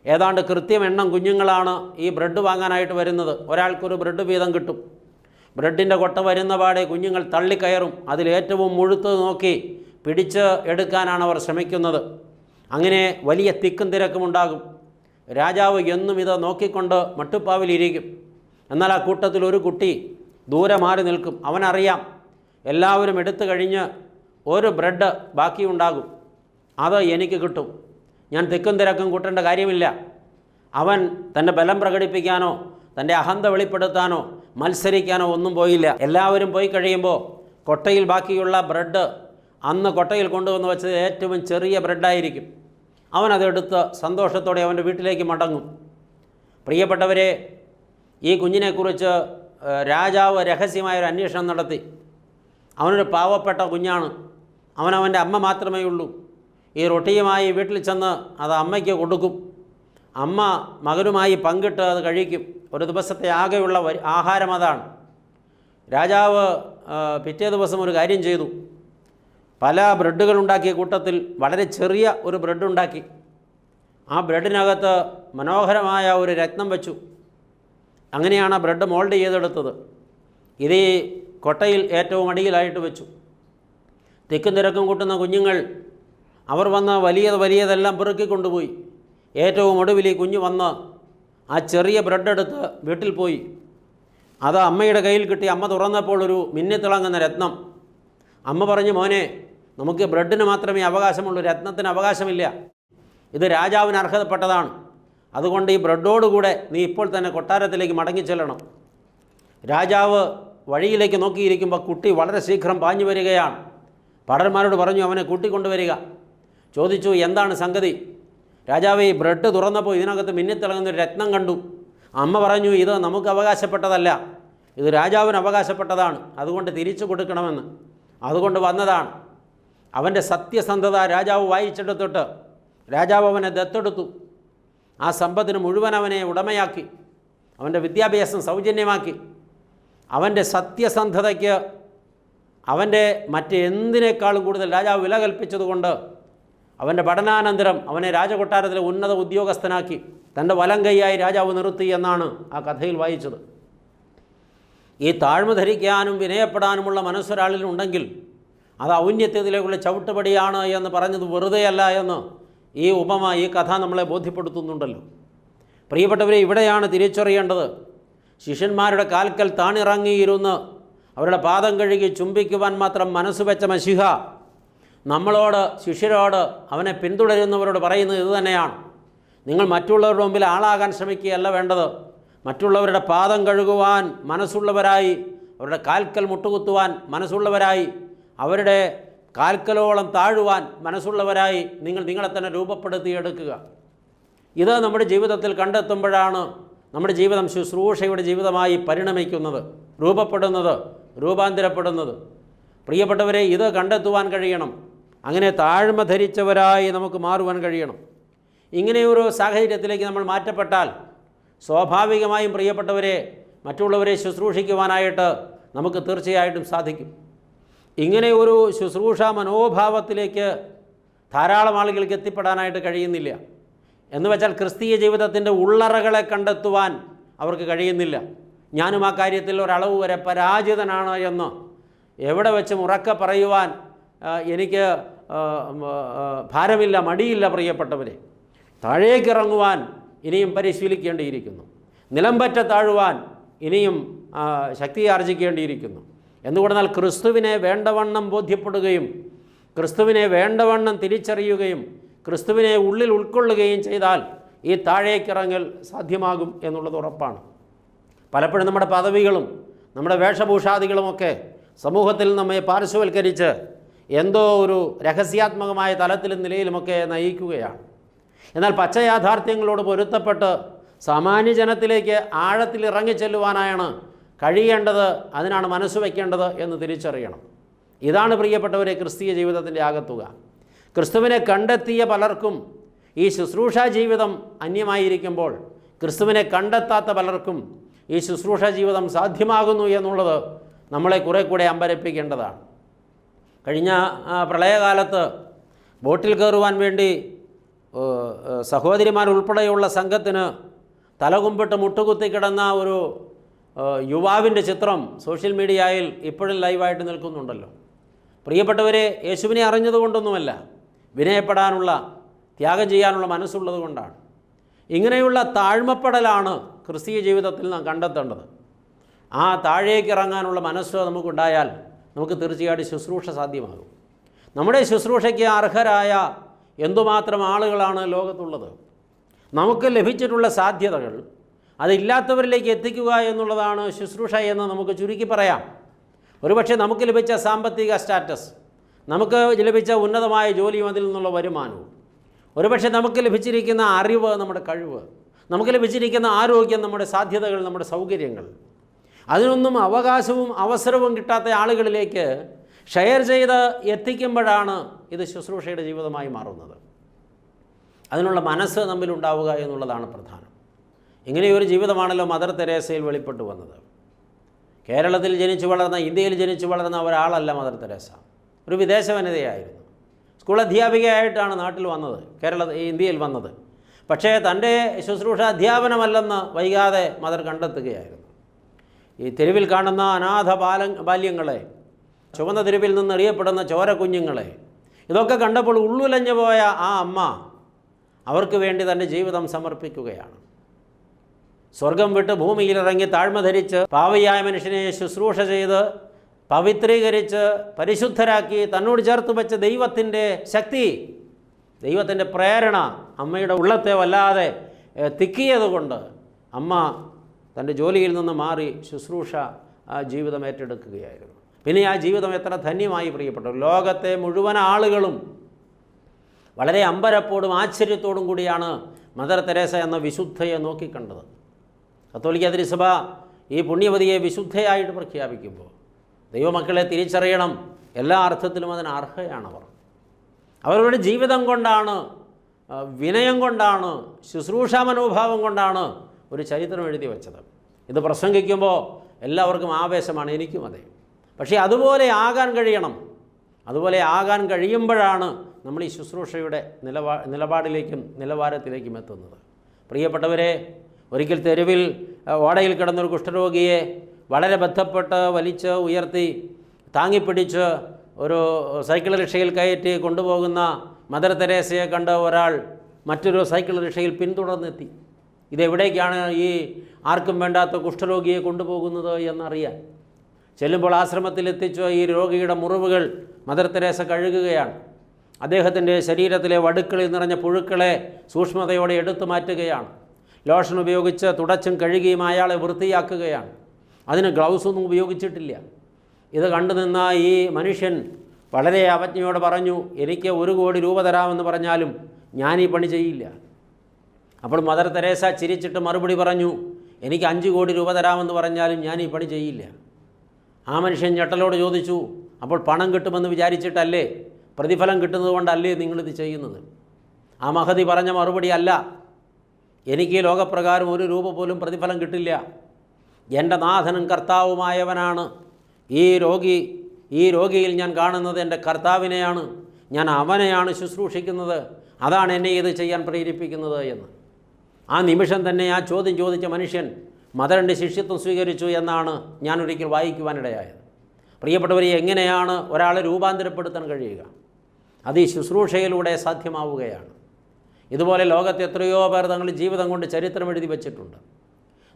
ഏതാണ്ട് കൃത്യം എണ്ണം കുഞ്ഞുങ്ങളാണ് ഈ ബ്രെഡ് വാങ്ങാനായിട്ട് വരുന്നത്. ഒരാൾക്കൊരു ബ്രെഡ് വീതം കിട്ടും. ബ്രെഡിന്റെ കൊട്ട വരുന്ന പാടെ കുഞ്ഞുങ്ങൾ തള്ളിക്കയറും. അതിലേറ്റവും മുഴുത്ത് നോക്കി പിടിച്ച് എടുക്കാനാണ് അവർ ശ്രമിക്കുന്നത്. അങ്ങനെ വലിയ തിക്കും തിരക്കും ഉണ്ടാകും. രാജാവ് എന്നും ഇത് നോക്കിക്കൊണ്ട് മട്ടുപ്പാവിലിരിക്കും. എന്നാൽ ആ കൂട്ടത്തിൽ ഒരു കുട്ടി ദൂരെ മാറി നിൽക്കും. അവനറിയാം എല്ലാവരും എടുത്തു കഴിഞ്ഞ് ഒരു ബ്രെഡ് ബാക്കിയുണ്ടാകും. അത് എനിക്ക് കിട്ടും. ഞാൻ തിക്കും തിരക്കും കൂട്ടേണ്ട കാര്യമില്ല. അവൻ തന്റെ ബലം പ്രകടിപ്പിക്കാനോ തന്റെ അഹന്ത വെളിപ്പെടുത്താനോ മത്സരിക്കാനോ ഒന്നും പോയില്ല. എല്ലാവരും പോയി കഴിയുമ്പോൾ കൊട്ടയിൽ ബാക്കിയുള്ള ബ്രെഡ് അന്ന് കൊട്ടയിൽ കൊണ്ടുവന്ന് വെച്ചത് ഏറ്റവും ചെറിയ ബ്രെഡായിരിക്കും. അവനതെടുത്ത് സന്തോഷത്തോടെ അവന്റെ വീട്ടിലേക്ക് മടങ്ങും. പ്രിയപ്പെട്ടവരെ ഈ കുഞ്ഞിനെക്കുറിച്ച് രാജാവ് രഹസ്യമായൊരു അന്വേഷണം നടത്തി. അവനൊരു പാവപ്പെട്ട കുഞ്ഞാണ്. അവനവന്റെ അമ്മ മാത്രമേ ഉള്ളൂ. ഈ റൊട്ടിയുമായി വീട്ടിൽ ചെന്ന് അത് അമ്മയ്ക്ക് കൊടുക്കും. അമ്മ മകനുമായി പങ്കിട്ട് അത് കഴിക്കും. ഒരു ദിവസത്തെ ആകെയുള്ള ആഹാരം അതാണ്. രാജാവ് പിറ്റേ ദിവസം ഒരു കാര്യം ചെയ്തു. പല ബ്രെഡുകൾ ഉണ്ടാക്കിയ കൂട്ടത്തിൽ വളരെ ചെറിയ ഒരു ബ്രെഡ് ഉണ്ടാക്കി. ആ ബ്രെഡിനകത്ത് മനോഹരമായ ഒരു രത്നം വെച്ചു. അങ്ങനെയാണ് ആ ബ്രെഡ് മോൾഡ് ചെയ്തെടുത്തത്. ഇത് ഈ കൊട്ടയിൽ ഏറ്റവും അടിയിലായിട്ട് വെച്ചു. തിക്കും തിരക്കും കൂട്ടുന്ന കുഞ്ഞുങ്ങൾ അവർ വന്ന് വലിയ വലിയതെല്ലാം പെറുക്കി കൊണ്ടുപോയി. ഏറ്റവും ഒടുവിൽ ഈ കുഞ്ഞ് വന്ന് ആ ചെറിയ ബ്രെഡ് എടുത്ത് വീട്ടിൽ പോയി. അത് അമ്മയുടെ കയ്യിൽ കിട്ടി. അമ്മ തുറന്നപ്പോൾ ഒരു മിന്നിത്തിളങ്ങുന്ന രത്നം. അമ്മ പറഞ്ഞു മോനെ നമുക്ക് ബ്രെഡിന് മാത്രമേ അവകാശമുള്ളൂ രത്നത്തിന് അവകാശമില്ല. ഇത് രാജാവിന് അർഹതപ്പെട്ടതാണ്. അതുകൊണ്ട് ഈ ബ്രെഡോടുകൂടെ നീ ഇപ്പോൾ തന്നെ കൊട്ടാരത്തിലേക്ക് മടങ്ങി മടങ്ങിച്ചെല്ലണം രാജാവ് വഴിയിലേക്ക് നോക്കിയിരിക്കുമ്പോൾ കുട്ടി വളരെ ശീഘ്രം പാഞ്ഞു വരികയാണ്. പടന്മാരോട് പറഞ്ഞു അവനെ കൂട്ടിക്കൊണ്ടുവരിക. ചോദിച്ചു എന്താണ് സംഗതി? രാജാവ് ഈ ബ്രെഡ് തുറന്നപ്പോൾ ഇതിനകത്ത് മിന്നിത്തിളങ്ങുന്ന ഒരു രത്നം കണ്ടു. അമ്മ പറഞ്ഞു ഇത് നമുക്ക് അവകാശപ്പെട്ടതല്ല. ഇത് രാജാവിന് അവകാശപ്പെട്ടതാണ്. അതുകൊണ്ട് തിരിച്ചു കൊടുക്കണമെന്ന്. അതുകൊണ്ട് വന്നതാണ്. അവന്റെ സത്യസന്ധത രാജാവ് വായിച്ചെടുത്തിട്ട് രാജാവ് അവനെ ദത്തെടുത്തു. ആ സമ്പത്തിന് മുഴുവൻ അവനെ ഉടമയാക്കി. അവന്റെ വിദ്യാഭ്യാസം സൗജന്യമാക്കി. അവന്റെ സത്യസന്ധതയ്ക്ക് അവന്റെ മറ്റെന്തിനേക്കാളും കൂടുതൽ രാജാവ് വില കൽപ്പിച്ചതുകൊണ്ട് അവന്റെ പഠനാനന്തരം അവനെ രാജകൊട്ടാരത്തിലെ ഉന്നത ഉദ്യോഗസ്ഥനാക്കി. തന്റെ വലം കൈയായി രാജാവ് നിർത്തി എന്നാണ് ആ കഥയിൽ വായിച്ചത്. ഈ താഴ്മ ധരിക്കാനും വിനയപ്പെടാനുമുള്ള മനസ്സൊരാളിലുണ്ടെങ്കിൽ അത് ഔന്നത്യത്തിലേക്കുള്ള ചവിട്ടുപടിയാണ് എന്ന് പറഞ്ഞത് വെറുതെയല്ല എന്ന് ഈ ഉപമ ഈ കഥ നമ്മളെ ബോധ്യപ്പെടുത്തുന്നുണ്ടല്ലോ. പ്രിയപ്പെട്ടവരെ ഇവിടെയാണ് തിരിച്ചറിയേണ്ടത്. ശിഷ്യന്മാരുടെ കാൽക്കൽ താണിറങ്ങിയിരുന്ന് അവരുടെ പാദം കഴുകി ചുംബിക്കുവാൻ മാത്രം മനസ്സ് വെച്ച മഷിഹ നമ്മളോട് ശിഷ്യരോട് അവനെ പിന്തുടരുന്നവരോട് പറയുന്നത് ഇതുതന്നെയാണ് നിങ്ങൾ മറ്റുള്ളവരുടെ മുമ്പിൽ ആളാകാൻ ശ്രമിക്കുകയല്ല വേണ്ടത്. മറ്റുള്ളവരുടെ പാദം കഴുകുവാൻ മനസ്സുള്ളവരായി അവരുടെ കാൽക്കൽ മുട്ടുകുത്തുവാൻ മനസ്സുള്ളവരായി അവരുടെ കാൽക്കലോളം താഴുവാൻ മനസ്സുള്ളവരായി നിങ്ങൾ നിങ്ങളെ തന്നെ രൂപപ്പെടുത്തിയെടുക്കുക. ഇത് നമ്മുടെ ജീവിതത്തിൽ കണ്ടെത്തുമ്പോഴാണ് നമ്മുടെ ജീവിതം ശുശ്രൂഷയുടെ ജീവിതമായി പരിണമിക്കുന്നത് രൂപപ്പെടുന്നത് രൂപാന്തരപ്പെടുന്നത്. പ്രിയപ്പെട്ടവരെ ഇത് കണ്ടെത്തുവാൻ കഴിയണം. അങ്ങനെ താഴ്മ ധരിച്ചവരായി നമുക്ക് മാറുവാൻ കഴിയണം. ഇങ്ങനെയൊരു സാഹചര്യത്തിലേക്ക് നമ്മൾ മാറ്റപ്പെട്ടാൽ സ്വാഭാവികമായും പ്രിയപ്പെട്ടവരെ മറ്റുള്ളവരെ ശുശ്രൂഷിക്കുവാനായിട്ട് നമുക്ക് തീർച്ചയായിട്ടും സാധിക്കും. ഇങ്ങനെ ഒരു ശുശ്രൂഷ മനോഭാവത്തിലേക്ക് ധാരാളം ആളുകൾക്ക് എത്തിപ്പെടാനായിട്ട് കഴിയുന്നില്ല. എന്ന് വെച്ചാൽ ക്രിസ്തീയ ജീവിതത്തിന്റെ ഉള്ളറകളെ കണ്ടെത്തുവാൻ അവർക്ക് കഴിയുന്നില്ല. ഞാനും ആ കാര്യത്തിൽ ഒരളവ് വരെ പരാജിതനാണ് എന്ന് എവിടെ വെച്ചും ഉറക്കെ പറയുവാൻ എനിക്ക് ഭാരമില്ല മടിയില്ല പ്രിയപ്പെട്ടവരെ. താഴേക്കിറങ്ങുവാൻ ഇനിയും പരിശീലിക്കേണ്ടിയിരിക്കുന്നു. നിലംപറ്റ താഴുവാൻ ഇനിയും ശക്തി ആർജിക്കേണ്ടിയിരിക്കുന്നു. എന്തുകൊണ്ടെന്നാൽ ക്രിസ്തുവിനെ വേണ്ടവണ്ണം ബോധ്യപ്പെടുകയും ക്രിസ്തുവിനെ വേണ്ടവണ്ണം തിരിച്ചറിയുകയും ക്രിസ്തുവിനെ ഉള്ളിൽ ഉൾക്കൊള്ളുകയും ചെയ്താൽ ഈ താഴേക്കിറങ്ങൽ സാധ്യമാകും എന്നുള്ളത് ഉറപ്പാണ്. പലപ്പോഴും നമ്മുടെ പദവികളും നമ്മുടെ വേഷഭൂഷാദികളുമൊക്കെ സമൂഹത്തിൽ നമ്മെ പാർശ്വവൽക്കരിച്ച് എന്തോ ഒരു രഹസ്യാത്മകമായ തലത്തിലും നിലയിലുമൊക്കെ നയിക്കുകയാണ്. എന്നാൽ പച്ചയാഥാർത്ഥ്യങ്ങളോട് പൊരുത്തപ്പെട്ട് സാമാന്യ ജനത്തിലേക്ക് ആഴത്തിൽ ഇറങ്ങിച്ചെല്ലുവാനായാണ് കഴിയേണ്ടത് അതിനാണ് മനസ്സ് വയ്ക്കേണ്ടത് എന്ന് തിരിച്ചറിയണം. ഇതാണ് പ്രിയപ്പെട്ടവരെ ക്രിസ്തീയ ജീവിതത്തിന്റെ ആകത്തുക. ക്രിസ്തുവിനെ കണ്ടെത്തിയ പലർക്കും ഈ ശുശ്രൂഷാ ജീവിതം അന്യമായിരിക്കുമ്പോൾ ക്രിസ്തുവിനെ കണ്ടെത്താത്ത പലർക്കും ഈ ശുശ്രൂഷ ജീവിതം സാധ്യമാകുന്നു എന്നുള്ളത് നമ്മളെ കുറെ കൂടെ അമ്പരപ്പിക്കേണ്ടതാണ്. കഴിഞ്ഞ പ്രളയകാലത്ത് ബോട്ടിൽ കയറുവാൻ വേണ്ടി സഹോദരിമാരുൾപ്പെടെയുള്ള സംഘത്തിന് തലകുമ്പിട്ട് മുട്ടുകുത്തി കിടന്ന ഒരു യുവാവിന്റെ ചിത്രം സോഷ്യൽ മീഡിയയിൽ ഇപ്പോഴും ലൈവായിട്ട് നിൽക്കുന്നുണ്ടല്ലോ. പ്രിയപ്പെട്ടവരെ യേശുവിനെ അറിഞ്ഞതുകൊണ്ടൊന്നുമല്ല വിനയപ്പെടാനുള്ള ത്യാഗം ചെയ്യാനുള്ള മനസ്സുള്ളത് കൊണ്ടാണ്. ഇങ്ങനെയുള്ള താഴ്മപ്പെടലാണ് ക്രിസ്തീയ ജീവിതത്തിൽ നാം കണ്ടെത്തേണ്ടത്. ആ താഴേക്ക് ഇറങ്ങാനുള്ള മനസ്സ് നമുക്കുണ്ടായാൽ നമുക്ക് തീർച്ചയായിട്ടും ശുശ്രൂഷ സാധ്യമാകും. നമ്മുടെ ശുശ്രൂഷയ്ക്ക് അർഹരായ എന്തുമാത്രം ആളുകളാണ് ലോകത്തുള്ളത്? നമുക്ക് ലഭിച്ചിട്ടുള്ള സാധ്യതകൾ അതില്ലാത്തവരിലേക്ക് എത്തിക്കുക എന്നുള്ളതാണ് ശുശ്രൂഷ എന്ന് നമുക്ക് ചുരുക്കി പറയാം. ഒരുപക്ഷെ നമുക്ക് ലഭിച്ച സാമ്പത്തിക സ്റ്റാറ്റസ് നമുക്ക് ലഭിച്ച ഉന്നതമായ ജോലിയും അതിൽ നിന്നുള്ള വരുമാനവും ഒരുപക്ഷെ നമുക്ക് ലഭിച്ചിരിക്കുന്ന അറിവ് നമ്മുടെ കഴിവ് നമുക്ക് ലഭിച്ചിരിക്കുന്ന ആരോഗ്യം നമ്മുടെ സാധ്യതകൾ നമ്മുടെ സൗകര്യങ്ങൾ അതിനൊന്നും അവകാശവും അവസരവും കിട്ടാത്ത ആളുകളിലേക്ക് ഷെയർ ചെയ്ത് എത്തിക്കുമ്പോഴാണ് ഇത് ശുശ്രൂഷയുടെ ജീവിതമായി മാറുന്നത്. അതിനുള്ള മനസ്സ് നമ്മിലുണ്ടാവുക എന്നുള്ളതാണ് പ്രധാനം. ഇങ്ങനെയൊരു ജീവിതമാണല്ലോ മദർ തെരേസയിൽ വെളിപ്പെട്ടു വന്നത്. കേരളത്തിൽ ജനിച്ചു വളർന്ന ഇന്ത്യയിൽ ജനിച്ചു വളർന്ന ഒരാളല്ല മദർ തെരേസ. ഒരു വിദേശ വനിതയായിരുന്നു. സ്കൂൾ അധ്യാപികയായിട്ടാണ് നാട്ടിൽ വന്നത് കേരള ഇന്ത്യയിൽ വന്നത്. പക്ഷേ തന്റെ ശുശ്രൂഷ അധ്യാപനമല്ലെന്ന് വൈകാതെ മദർ കണ്ടെത്തുകയായിരുന്നു. ഈ തെരുവിൽ കാണുന്ന അനാഥ ബാല ബാല്യങ്ങളെ ചുവന്ന തെരുവിൽ നിന്ന് അറിയപ്പെടുന്ന ചോര കുഞ്ഞുങ്ങളെ ഇതൊക്കെ കണ്ടപ്പോൾ ഉള്ളുലഞ്ഞു പോയ ആ അമ്മ അവർക്ക് വേണ്ടി തന്റെ ജീവിതം സമർപ്പിക്കുകയാണ്. സ്വർഗം വിട്ട് ഭൂമിയിലിറങ്ങി താഴ്മ ധരിച്ച് പാവയായ മനുഷ്യനെ ശുശ്രൂഷ ചെയ്ത് പവിത്രീകരിച്ച് പരിശുദ്ധരാക്കി തന്നോട് ചേർത്ത് വെച്ച ദൈവത്തിന്റെ ശക്തി ദൈവത്തിന്റെ പ്രേരണ അമ്മയുടെ ഉള്ളത്തെ വല്ലാതെ തിക്കിയതുകൊണ്ട് അമ്മ തന്റെ ജോലിയിൽ നിന്ന് മാറി ശുശ്രൂഷ ജീവിതം ഏറ്റെടുക്കുകയായിരുന്നു. പിന്നെ ആ ജീവിതം എത്ര ധന്യമായി പ്രിയപ്പെട്ടു ലോകത്തെ മുഴുവൻ ആളുകളും വളരെ അമ്പരപ്പോടും ആശ്ചര്യത്തോടും കൂടിയാണ് മദർ തെരേസ എന്ന വിശുദ്ധയെ നോക്കിക്കണ്ടത്. കത്തോലിക്ക തിരുസഭ ഈ പുണ്യവതിയെ വിശുദ്ധയായിട്ട് പ്രഖ്യാപിക്കുമ്പോൾ ദൈവമക്കളെ തിരിച്ചറിയണം. എല്ലാ അർത്ഥത്തിലും അതിന് അർഹയാണവർ. അവരുടെ ജീവിതം കൊണ്ടാണ് വിനയം കൊണ്ടാണ് ശുശ്രൂഷാ മനോഭാവം കൊണ്ടാണ് ഒരു ചരിത്രം എഴുതി വെച്ചത്. ഇത് പ്രസംഗിക്കുമ്പോൾ എല്ലാവർക്കും ആവേശമാണ് എനിക്കും അതെ. പക്ഷേ അതുപോലെ ആകാൻ കഴിയണം. അതുപോലെ ആകാൻ കഴിയുമ്പോഴാണ് നമ്മൾ ഈ ശുശ്രൂഷയുടെ നിലപാ നിലപാടിലേക്കും നിലവാരത്തിലേക്കും എത്തുന്നത്. പ്രിയപ്പെട്ടവരെ ഒരിക്കൽ തെരുവിൽ ഓടയിൽ കിടന്നൊരു കുഷ്ഠരോഗിയെ വളരെ ബന്ധപ്പെട്ട് വലിച്ച് ഉയർത്തി താങ്ങിപ്പിടിച്ച് ഒരു സൈക്കിൾ റിക്ഷയിൽ കയറ്റി കൊണ്ടുപോകുന്ന മദർ തെരേസയെ കണ്ട ഒരാൾ മറ്റൊരു സൈക്കിൾ റിക്ഷയിൽ പിന്തുടർന്നെത്തി. ഇതെവിടേക്കാണ് ഈ ആർക്കും വേണ്ടാത്ത കുഷ്ഠരോഗിയെ കൊണ്ടുപോകുന്നത് എന്നറിയാൻ. ചെല്ലുമ്പോൾ ആശ്രമത്തിൽ എത്തിച്ച ഈ രോഗിയുടെ മുറിവുകൾ മദർ തെരേസ കഴുകുകയാണ്. അദ്ദേഹത്തിന്റെ ശരീരത്തിലെ വടുക്കളിൽ നിറഞ്ഞ പുഴുക്കളെ സൂക്ഷ്മതയോടെ എടുത്തു മാറ്റുകയാണ്. ലോഷൻ ഉപയോഗിച്ച് തുടച്ചും കഴുകിയും അയാളെ വൃത്തിയാക്കുകയാണ്. അതിന് ഗ്ലൗസ് ഒന്നും ഉപയോഗിച്ചിട്ടില്ല. ഇത് കണ്ടു നിന്ന ഈ മനുഷ്യൻ വളരെ അവജ്ഞയോട് പറഞ്ഞു എനിക്ക് ഒരു കോടി രൂപ തരാമെന്ന് പറഞ്ഞാലും ഞാൻ ഈ പണി ചെയ്യില്ല. അപ്പോൾ മദർ തെരേസ ചിരിച്ചിട്ട് മറുപടി പറഞ്ഞു എനിക്ക് അഞ്ച് കോടി രൂപ തരാമെന്ന് പറഞ്ഞാലും ഞാൻ ഈ പണി ചെയ്യില്ല. ആ മനുഷ്യൻ ഞെട്ടലോട് ചോദിച്ചു അപ്പോൾ പണം കിട്ടുമെന്ന് വിചാരിച്ചിട്ടല്ലേ? പ്രതിഫലം കിട്ടുന്നത് കൊണ്ടല്ലേ നിങ്ങളിത് ചെയ്യുന്നത്? ആ മഹതി പറഞ്ഞ മറുപടി അല്ല എനിക്ക് ലോകപ്രകാരം ഒരു രൂപ പോലും പ്രതിഫലം കിട്ടില്ല. എന്റെ നാഥനും കർത്താവുമായവനാണ്. ഈ രോഗി ഈ രോഗിയിൽ ഞാൻ കാണുന്നത് എന്റെ കർത്താവിനെയാണ്. ഞാൻ അവനെയാണ് ശുശ്രൂഷിക്കുന്നത്. അതാണ് എന്നെ ഇത് ചെയ്യാൻ പ്രേരിപ്പിക്കുന്നത് എന്ന്. ആ നിമിഷം തന്നെ ആ ചോദ്യം ചോദിച്ച മനുഷ്യൻ മദറിന്റെ ശിഷ്യത്വം സ്വീകരിച്ചു എന്നാണ് ഞാൻ ഒരിക്കൽ വായിക്കുവാനിടയായത്. പ്രിയപ്പെട്ടവരെ എങ്ങനെയാണ് ഒരാളെ രൂപാന്തരപ്പെടുത്താൻ കഴിയുക? അത് ഈ ശുശ്രൂഷയിലൂടെ സാധ്യമാവുകയാണ്. ഇതുപോലെ ലോകത്ത് എത്രയോ പേർ തങ്ങൾ ജീവിതം കൊണ്ട് ചരിത്രം എഴുതി വച്ചിട്ടുണ്ട്.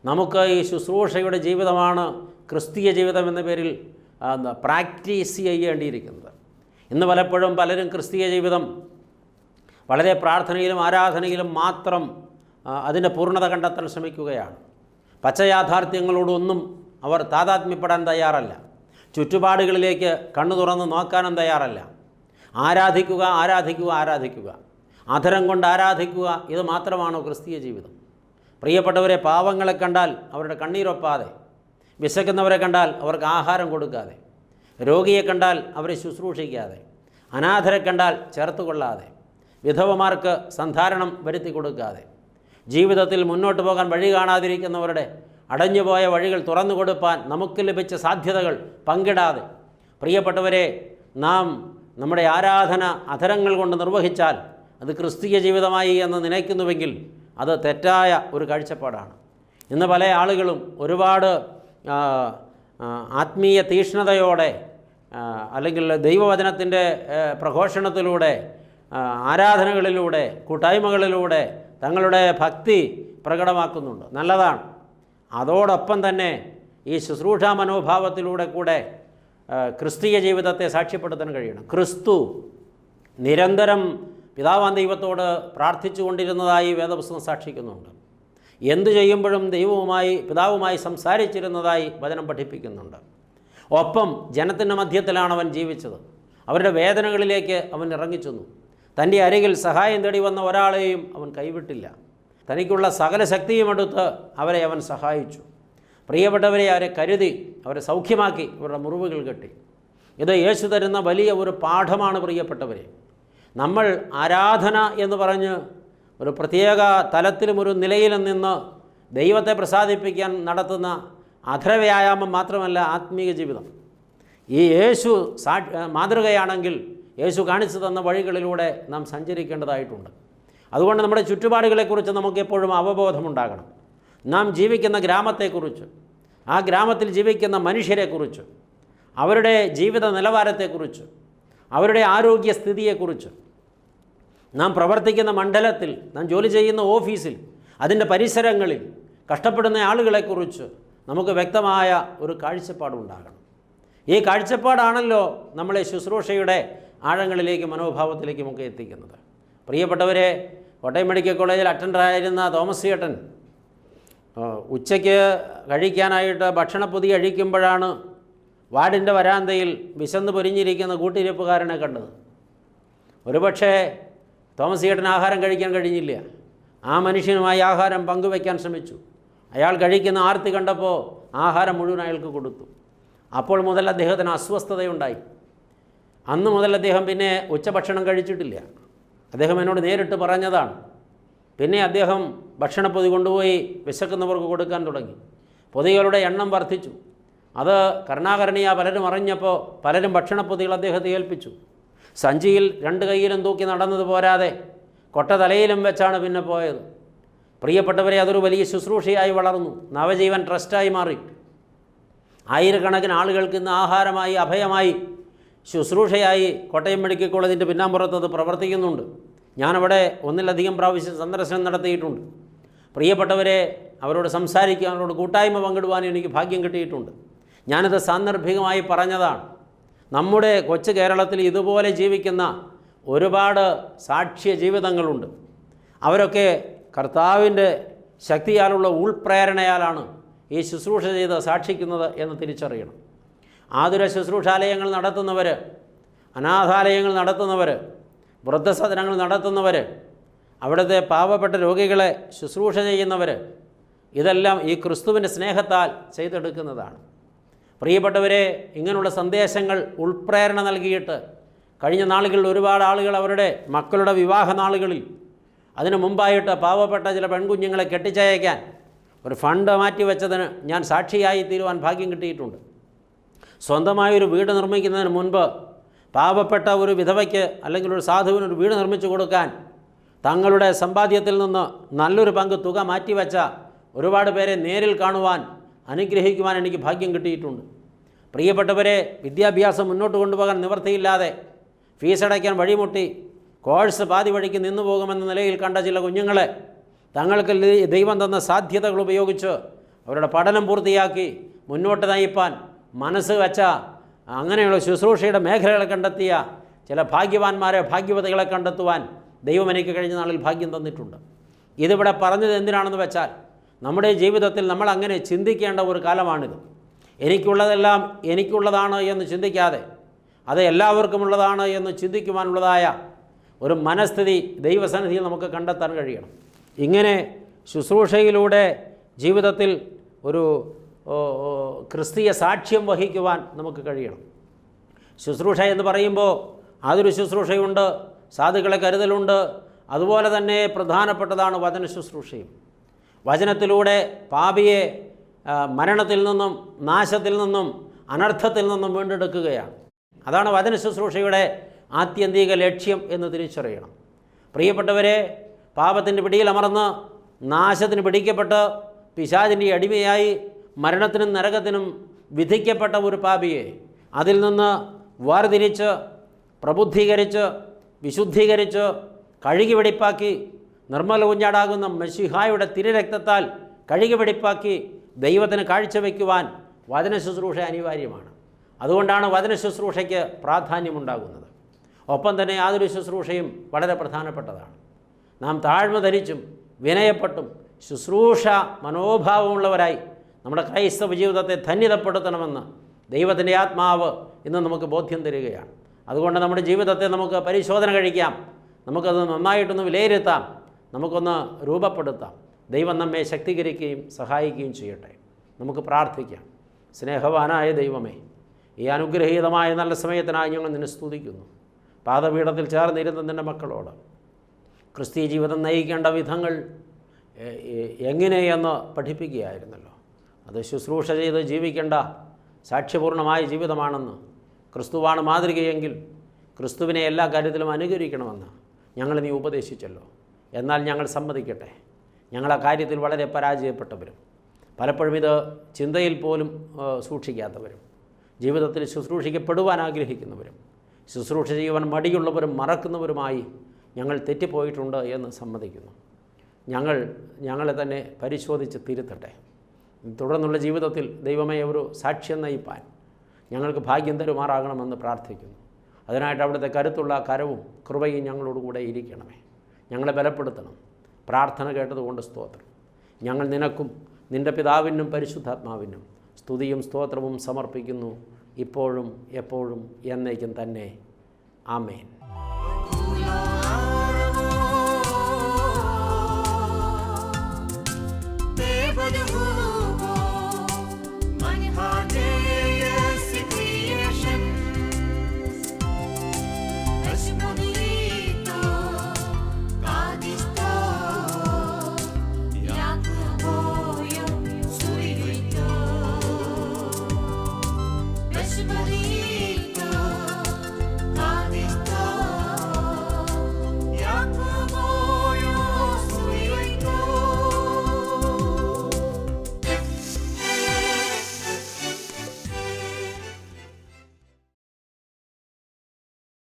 നമുക്ക് ഈ ശുശ്രൂഷയുടെ ജീവിതമാണ് ക്രിസ്തീയ ജീവിതം എന്ന പേരിൽ എന്താ, പ്രാക്ടീസ് ചെയ്യേണ്ടിയിരിക്കുന്നത്. ഇന്ന് പലപ്പോഴും പലരും ക്രിസ്തീയ ജീവിതം വളരെ പ്രാർത്ഥനയിലും ആരാധനയിലും മാത്രം അതിന്റെ പൂർണത കണ്ടെത്താൻ ശ്രമിക്കുകയാണ്. പച്ചയാഥാർത്ഥ്യങ്ങളോടൊന്നും അവർ താതാത്മ്യപ്പെടാൻ തയ്യാറല്ല. ചുറ്റുപാടുകളിലേക്ക് കണ്ണു തുറന്ന് നോക്കാനും തയ്യാറല്ല. ആരാധിക്കുക ആരാധിക്കുക ആരാധിക്കുക. അധരം കൊണ്ട് ആരാധിക്കുക ഇത് മാത്രമാണോ ക്രിസ്തീയ ജീവിതം? പ്രിയപ്പെട്ടവരെ പാവങ്ങളെ കണ്ടാൽ അവരുടെ കണ്ണീരൊപ്പാതെ വിശക്കുന്നവരെ കണ്ടാൽ അവർക്ക് ആഹാരം കൊടുക്കാതെ. രോഗിയെ കണ്ടാൽ അവരെ ശുശ്രൂഷിക്കാതെ. അനാഥരെ കണ്ടാൽ ചേർത്ത് കൊള്ളാതെ. വിധവമാർക്ക് സന്ധാരണം വരുത്തി കൊടുക്കാതെ. ജീവിതത്തിൽ മുന്നോട്ട് പോകാൻ വഴി കാണാതിരിക്കുന്നവരുടെ അടഞ്ഞുപോയ വഴികൾ തുറന്നു കൊടുപ്പാൻ നമുക്ക് ലഭിച്ച സാധ്യതകൾ പങ്കിടാതെ. പ്രിയപ്പെട്ടവരെ നാം നമ്മുടെ ആരാധന അധരങ്ങൾ കൊണ്ട് നിർവഹിച്ചാൽ അത് ക്രിസ്തീയ ജീവിതമായി എന്ന് നനയ്ക്കുന്നുവെങ്കിൽ അത് തെറ്റായ ഒരു കാഴ്ചപ്പാടാണ്. ഇന്ന് പല ആളുകളും ഒരുപാട് ആത്മീയ തീക്ഷ്ണതയോടെ അല്ലെങ്കിൽ ദൈവവചനത്തിന്റെ പ്രഘോഷണത്തിലൂടെ ആരാധനകളിലൂടെ കൂട്ടായ്മകളിലൂടെ തങ്ങളുടെ ഭക്തി പ്രകടമാക്കുന്നുണ്ട്. നല്ലതാണ്. അതോടൊപ്പം തന്നെ ഈ ശുശ്രൂഷാ മനോഭാവത്തിലൂടെ കൂടെ ക്രിസ്തീയ ജീവിതത്തെ സാക്ഷ്യപ്പെടുത്താൻ കഴിയണം. ക്രിസ്തു നിരന്തരം പിതാവാൻ ദൈവത്തോട് പ്രാർത്ഥിച്ചു കൊണ്ടിരുന്നതായി വേദപുസ്തകം സാക്ഷിക്കുന്നുണ്ട്. എന്തു ചെയ്യുമ്പോഴും ദൈവവുമായി പിതാവുമായി സംസാരിച്ചിരുന്നതായി വചനം പഠിപ്പിക്കുന്നുണ്ട്. ഒപ്പം ജനത്തിന്റെ മധ്യത്തിലാണ് അവൻ ജീവിച്ചത്. അവരുടെ വേദനകളിലേക്ക് അവൻ ഇറങ്ങിച്ചെന്നു തന്റെ അരികിൽ സഹായം തേടി വന്ന ഒരാളെയും അവൻ കൈവിട്ടില്ല. തനിക്കുള്ള സകല ശക്തിയും എടുത്ത് അവരെ അവൻ സഹായിച്ചു. പ്രിയപ്പെട്ടവരെ അവരെ കരുതി അവരെ സൗഖ്യമാക്കി അവരുടെ മുറിവുകൾ കെട്ടി. ഇത് യേശു തരുന്ന വലിയ ഒരു പാഠമാണ് പ്രിയപ്പെട്ടവരെ. നമ്മൾ ആരാധന എന്ന് പറഞ്ഞ് ഒരു പ്രത്യേക തലത്തിലും ഒരു നിലയിലും നിന്ന് ദൈവത്തെ പ്രസാദിപ്പിക്കാൻ നടത്തുന്ന അധരവ്യായാമം മാത്രമല്ല ആത്മീയ ജീവിതം. ഈ യേശു സാ മാതൃകയാണെങ്കിൽ യേശു കാണിച്ചു തന്ന വഴികളിലൂടെ നാം സഞ്ചരിക്കേണ്ടതായിട്ടുണ്ട്. അതുകൊണ്ട് നമ്മുടെ ചുറ്റുപാടുകളെക്കുറിച്ച് നമുക്ക് എപ്പോഴും അവബോധമുണ്ടാകണം. നാം ജീവിക്കുന്ന ഗ്രാമത്തെക്കുറിച്ച് ആ ഗ്രാമത്തിൽ ജീവിക്കുന്ന മനുഷ്യരെക്കുറിച്ച് അവരുടെ ജീവിത നിലവാരത്തെക്കുറിച്ച് അവരുടെ ആരോഗ്യസ്ഥിതിയെക്കുറിച്ച് നാം പ്രവർത്തിക്കുന്ന മണ്ഡലത്തിൽ നാം ജോലി ചെയ്യുന്ന ഓഫീസിൽ അതിന്റെ പരിസരങ്ങളിൽ കഷ്ടപ്പെടുന്ന ആളുകളെക്കുറിച്ച് നമുക്ക് വ്യക്തമായ ഒരു കാഴ്ചപ്പാടുണ്ടാകണം. ഈ കാഴ്ചപ്പാടാണല്ലോ നമ്മളെ ശുശ്രൂഷയുടെ ആഴങ്ങളിലേക്ക് മനോഭാവത്തിലേക്കുമൊക്കെ എത്തിക്കുന്നത്. പ്രിയപ്പെട്ടവരെ കോട്ടയം മെഡിക്കൽ കോളേജിൽ അറ്റൻഡറായിരുന്ന തോമസ് ചേട്ടൻ ഉച്ചയ്ക്ക് കഴിക്കാനായിട്ട് ഭക്ഷണപ്പൊതി കഴിക്കുമ്പോഴാണ് വാർഡിന്റെ വരാന്തയിൽ വിശന്ന് പൊരിഞ്ഞിരിക്കുന്ന കൂട്ടിരിപ്പുകാരനെ കണ്ടത്. ഒരുപക്ഷേ തോമസ് ചേട്ടന് ആഹാരം കഴിക്കാൻ കഴിഞ്ഞില്ല. ആ മനുഷ്യനുമായി ആഹാരം പങ്കുവയ്ക്കാൻ ശ്രമിച്ചു. അയാൾ കഴിക്കുന്ന ആർത്തി കണ്ടപ്പോൾ ആഹാരം മുഴുവൻ അയാൾക്ക് കൊടുത്തു. അപ്പോൾ മുതൽ അദ്ദേഹത്തിന് അസ്വസ്ഥതയുണ്ടായി. അന്ന് മുതൽ അദ്ദേഹം പിന്നെ ഉച്ചഭക്ഷണം കഴിച്ചിട്ടില്ല. അദ്ദേഹം എന്നോട് നേരിട്ട് പറഞ്ഞതാണ്. പിന്നെ അദ്ദേഹം ഭക്ഷണപ്പൊതി കൊണ്ടുപോയി വിശക്കുന്നവർക്ക് കൊടുക്കാൻ തുടങ്ങി. പൊതികളുടെ എണ്ണം വർദ്ധിച്ചു. അത് കരുണാകരണിയ പലരും അറിഞ്ഞപ്പോൾ പലരും ഭക്ഷണപ്പൊതികൾ അദ്ദേഹത്തെ ഏൽപ്പിച്ചു. സഞ്ചിയിൽ രണ്ട് കൈയിലും തൂക്കി നടന്നത് പോരാതെ കൊട്ട തലയിലും വെച്ചാണ് പിന്നെ പോയത്. പ്രിയപ്പെട്ടവരെ അതൊരു വലിയ ശുശ്രൂഷയായി വളർന്നു. നവജീവൻ ട്രസ്റ്റായി മാറി. ആയിരക്കണക്കിന് ആളുകൾക്ക് ഇന്ന് ആഹാരമായി അഭയമായി ശുശ്രൂഷയായി കോട്ടയം മെഡിക്കൽ കോളേജിന്റെ പിന്നാമ്പുറത്ത് അത് പ്രവർത്തിക്കുന്നുണ്ട്. ഞാനവിടെ ഒന്നിലധികം പ്രാവശ്യം സന്ദർശനം നടത്തിയിട്ടുണ്ട്. പ്രിയപ്പെട്ടവരെ അവരോട് സംസാരിക്കാൻ അവരോട് കൂട്ടായ്മ പങ്കിടുവാൻ എനിക്ക് ഭാഗ്യം കിട്ടിയിട്ടുണ്ട്. ഞാനത് സാന്ദർഭികമായി പറഞ്ഞതാണ്. നമ്മുടെ കൊച്ചു കേരളത്തിൽ ഇതുപോലെ ജീവിക്കുന്ന ഒരുപാട് സാക്ഷ്യ ജീവിതങ്ങളുണ്ട്. അവരൊക്കെ കർത്താവിന്റെ ശക്തിയാലുള്ള ഉൾപ്രേരണയാലാണ് ഈ ശുശ്രൂഷ ചെയ്ത് സാക്ഷിക്കുന്നത് എന്ന് തിരിച്ചറിയണം. ആതുര ശുശ്രൂഷാലയങ്ങൾ നടത്തുന്നവർ അനാഥാലയങ്ങൾ നടത്തുന്നവർ വൃദ്ധസദനങ്ങൾ നടത്തുന്നവർ അവിടുത്തെ പാവപ്പെട്ട രോഗികളെ ശുശ്രൂഷ ചെയ്യുന്നവർ ഇതെല്ലാം ഈ ക്രിസ്തുവിന്റെ സ്നേഹത്താൽ ചെയ്തെടുക്കുന്നതാണ്. പ്രിയപ്പെട്ടവരെ ഇങ്ങനെയുള്ള സന്ദേശങ്ങൾ ഉൾപ്രേരണ നൽകിയിട്ട് കഴിഞ്ഞ നാളുകളിൽ ഒരുപാട് ആളുകൾ അവരുടെ മക്കളുടെ വിവാഹ നാളുകളിൽ അതിനു മുമ്പായിട്ട് പാവപ്പെട്ട ചില പെൺകുഞ്ഞുങ്ങളെ കെട്ടിച്ചയക്കാൻ ഒരു ഫണ്ട് മാറ്റി വെച്ചതിന് ഞാൻ സാക്ഷിയായി തീരുവാൻ ഭാഗ്യം കിട്ടിയിട്ടുണ്ട്. സ്വന്തമായൊരു വീട് നിർമ്മിക്കുന്നതിന് മുൻപ് പാവപ്പെട്ട ഒരു വിധവയ്ക്ക് അല്ലെങ്കിൽ ഒരു സാധുവിന് ഒരു വീട് നിർമ്മിച്ചു കൊടുക്കാൻ തങ്ങളുടെ സമ്പാദ്യത്തിൽ നിന്ന് നല്ലൊരു പങ്ക് തുക മാറ്റിവെച്ച ഒരുപാട് പേരെ നേരിൽ കാണുവാൻ അനുഗ്രഹിക്കുവാൻ എനിക്ക് ഭാഗ്യം കിട്ടിയിട്ടുണ്ട്. പ്രിയപ്പെട്ടവരെ വിദ്യാഭ്യാസം മുന്നോട്ട് കൊണ്ടുപോകാൻ നിവൃത്തിയില്ലാതെ ഫീസ് അടയ്ക്കാൻ വഴിമുട്ടി കോഴ്സ് പാതി വഴിക്ക് നിന്നു പോകുമെന്ന നിലയിൽ കണ്ട ചില കുഞ്ഞുങ്ങളെ തങ്ങൾക്ക് ദൈവം തന്ന സാധ്യതകൾ ഉപയോഗിച്ച് അവരുടെ പഠനം പൂർത്തിയാക്കി മുന്നോട്ട് നയിപ്പാൻ മനസ്സ് വെച്ച അങ്ങനെയുള്ള ശുശ്രൂഷയുടെ മേഖലകളെ കണ്ടെത്തിയ ചില ഭാഗ്യവാന്മാരെ ഭാഗ്യവതികളെ കണ്ടെത്തുവാൻ ദൈവം എനിക്ക് കഴിഞ്ഞ നാളിൽ ഭാഗ്യം തന്നിട്ടുണ്ട്. ഇതിവിടെ പറഞ്ഞത് എന്തിനാണെന്ന് വെച്ചാൽ നമ്മുടെ ജീവിതത്തിൽ നമ്മൾ അങ്ങനെ ചിന്തിക്കേണ്ട ഒരു കാലമാണിത്. എനിക്കുള്ളതെല്ലാം എനിക്കുള്ളതാണ് എന്ന് ചിന്തിക്കാതെ അത് എല്ലാവർക്കും ഉള്ളതാണ് എന്ന് ചിന്തിക്കുവാനുള്ളതായ ഒരു മനസ്ഥിതി ദൈവസന്നിധിയിൽ നമുക്ക് കണ്ടെത്താൻ കഴിയണം. ഇങ്ങനെ ശുശ്രൂഷയിലൂടെ ജീവിതത്തിൽ ഒരു ക്രിസ്തീയ സാക്ഷ്യം വഹിക്കുവാൻ നമുക്ക് കഴിയണം. ശുശ്രൂഷ എന്ന് പറയുമ്പോൾ അതൊരു ശുശ്രൂഷയുണ്ട് സാധുക്കളെ കരുതലുണ്ട് അതുപോലെ തന്നെ പ്രധാനപ്പെട്ടതാണ് വചന ശുശ്രൂഷയും വചനത്തിലൂടെ പാപിയെ മരണത്തിൽ നിന്നും നാശത്തിൽ നിന്നും അനർത്ഥത്തിൽ നിന്നും വീണ്ടെടുക്കുകയാണ്. അതാണ് വചന ശുശ്രൂഷയുടെ ആത്യന്തിക ലക്ഷ്യം എന്ന് തിരിച്ചറിയണം. പ്രിയപ്പെട്ടവരെ പാപത്തിന്റെ പിടിയിലമർന്ന് നാശത്തിന് പിടിക്കപ്പെട്ട് പിശാചിന്റെ അടിമയായി മരണത്തിനും നരകത്തിനും വിധിക്കപ്പെട്ട ഒരു പാപിയെ അതിൽ നിന്ന് വേർതിരിച്ച് പ്രബുദ്ധീകരിച്ച് വിശുദ്ധീകരിച്ച് കഴുകി വെടിപ്പാക്കി നിർമ്മല കുഞ്ഞാടാകുന്ന മെസ്സിഹായുടെ തിരുരക്തത്താൽ കഴുകി വെടിപ്പാക്കി ദൈവത്തിന് കാഴ്ചവെക്കുവാൻ വചന ശുശ്രൂഷ അനിവാര്യമാണ്. അതുകൊണ്ടാണ് വചന ശുശ്രൂഷയ്ക്ക് പ്രാധാന്യമുണ്ടാകുന്നത്. ഒപ്പം തന്നെ യാതൊരു ശുശ്രൂഷയും വളരെ പ്രധാനപ്പെട്ടതാണ്. നാം താഴ്മ ധരിച്ചും വിനയപ്പെട്ടും ശുശ്രൂഷ മനോഭാവമുള്ളവരായി നമ്മുടെ ക്രൈസ്തവ ജീവിതത്തെ ധന്യതപ്പെടുത്തണമെന്ന് ദൈവത്തിന്റെ ആത്മാവ് ഇന്ന് നമുക്ക് ബോധ്യം തരികയാണ്. അതുകൊണ്ട് നമ്മുടെ ജീവിതത്തെ നമുക്ക് പരിശോധന കഴിക്കാം. നമുക്കത് നന്നായിട്ടൊന്ന് വിലയിരുത്താം. നമുക്കൊന്ന് രൂപപ്പെടുത്താം. ദൈവം നമ്മെ ശക്തീകരിക്കുകയും സഹായിക്കുകയും ചെയ്യട്ടെ. നമുക്ക് പ്രാർത്ഥിക്കാം. സ്നേഹവാനായ ദൈവമേ ഈ അനുഗ്രഹീതമായ നല്ല സമയത്തിനായി ഞങ്ങൾ നിന്നെ സ്തുതിക്കുന്നു. പാദപീഠത്തിൽ ചേർന്നിരുന്ന നിന്റെ മക്കളോട് ക്രിസ്തീയ ജീവിതം നയിക്കേണ്ട വിധങ്ങൾ എങ്ങനെയെന്ന് പഠിപ്പിക്കുകയായിരുന്നല്ലോ. അത് ശുശ്രൂഷ ചെയ്ത് ജീവിക്കേണ്ട സാക്ഷ്യപൂർണമായ ജീവിതമാണെന്ന് ക്രിസ്തുവാണ് മാതൃകയെങ്കിൽ ക്രിസ്തുവിനെ എല്ലാ കാര്യത്തിലും അനുകരിക്കണമെന്ന് ഞങ്ങൾ നീ ഉപദേശിച്ചല്ലോ. എന്നാൽ ഞങ്ങൾ സമ്മതിക്കട്ടെ. ഞങ്ങൾ ആ കാര്യത്തിൽ വളരെ പരാജയപ്പെട്ടവരും പലപ്പോഴും ഇത് ചിന്തയിൽ പോലും സൂക്ഷിക്കാത്തവരും ജീവിതത്തിൽ ശുശ്രൂഷിക്കപ്പെടുവാൻ ആഗ്രഹിക്കുന്നവരും ശുശ്രൂഷ ചെയ്യുവാൻ മടിയുള്ളവരും മറക്കുന്നവരുമായി ഞങ്ങൾ തെറ്റിപ്പോയിട്ടുണ്ട് എന്ന് സമ്മതിക്കുന്നു. ഞങ്ങൾ ഞങ്ങളെ തന്നെ പരിശോധിച്ച് തിരുത്തട്ടെ. തുടർന്നുള്ള ജീവിതത്തിൽ ദൈവമേ ഒരു സാക്ഷ്യം നയിപ്പാൻ ഞങ്ങൾക്ക് ഭാഗ്യം തരുമാറാകണമെന്ന് പ്രാർത്ഥിക്കുന്നു. അതിനായിട്ട് അവിടുത്തെ കരുത്തുള്ള കരവും കൃപയും ഞങ്ങളോടുകൂടെ ഇരിക്കണമേ. ഞങ്ങളെ ബലപ്പെടുത്തണം. പ്രാർത്ഥന കേട്ടതുകൊണ്ട് സ്തോത്രം. ഞങ്ങൾ നിനക്കും നിന്റെ പിതാവിനും പരിശുദ്ധാത്മാവിനും സ്തുതിയും സ്തോത്രവും സമർപ്പിക്കുന്നു. ഇപ്പോഴും എപ്പോഴും എന്നേക്കും തന്നെ. ആമേൻ.